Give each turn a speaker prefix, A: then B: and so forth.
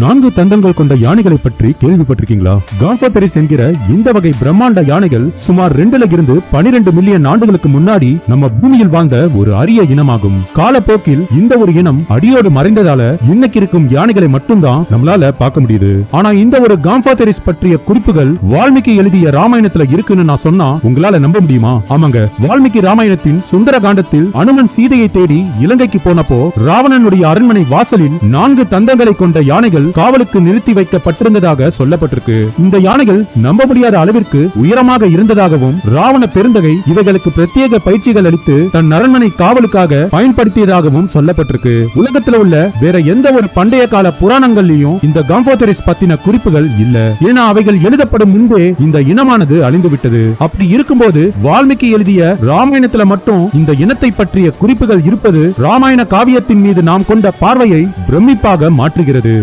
A: நான்கு தந்தங்கள் கொண்ட யானைகளை பற்றி கேள்விப்பட்டிருக்கீங்களா? கால்பத்தரிஸ் என்கிற இந்த வகை பிரம்மாண்ட யானைகள் சுமார் ரெண்டுல இருந்து பனிரெண்டு மில்லியன் ஆண்டுகளுக்கு முன்னாடி நம்ம பூமியில் வாழ்ந்த ஒரு அரிய இனமாகும். காலப்போக்கில் இந்த ஒரு இனம் அடியோடு மறைந்ததால இன்னைக்கு இருக்கும் யானைகளை மட்டும்தான் நம்மளால பார்க்க முடியுது. ஆனா இந்த ஒரு காம்பாத்தரிஸ் பற்றிய குறிப்புகள் வால்மீகி எழுதிய ராமாயணத்துல இருக்குன்னு நான் சொன்னா உங்களால நம்ப முடியுமா? ஆமாங்க. வால்மீகி ராமாயணத்தின் சுந்தர காண்டத்தில் அனுமன் சீதையை தேடி இலங்கைக்கு போனப்போ ராவணனுடைய அரண்மனை வாசலில் நான்கு தந்தங்களை கொண்ட யானைகள் யானைகள் காவலுக்கு நிறுத்தி வைக்கப்பட்டிருந்ததாக சொல்லப்பட்டிருக்கு. இந்த யானைகள் நம்ப முடியாத அளவிற்கு உயரமாக இருந்ததாகவும் ராவண பெருந்தகை இவைகளுக்கு பிரத்யேக பயிற்சிகள் அளித்து தன் அரண்மனை காவலுக்காக பயன்படுத்தியதாகவும் சொல்லப்பட்டிருக்கு. உலகத்தில் உள்ள வேற எந்த ஒரு பண்டைய கால புராணங்கள்லயும் இந்த காம்போதரிஸ் பத்தின குறிப்புகள் இல்ல. ஏன்னா அவைகள் எழுதப்படும் முன்பே இந்த இனமானது அழிந்து விட்டது அப்படி இருக்கும்போது வால்மீகி எழுதிய ராமாயணத்துல மட்டும் இந்த இனத்தை பற்றிய குறிப்புகள் இருப்பது ராமாயண காவியத்தின் மீது நாம் கொண்ட பார்வையை பிரமிப்பாக மாற்றுகிறது.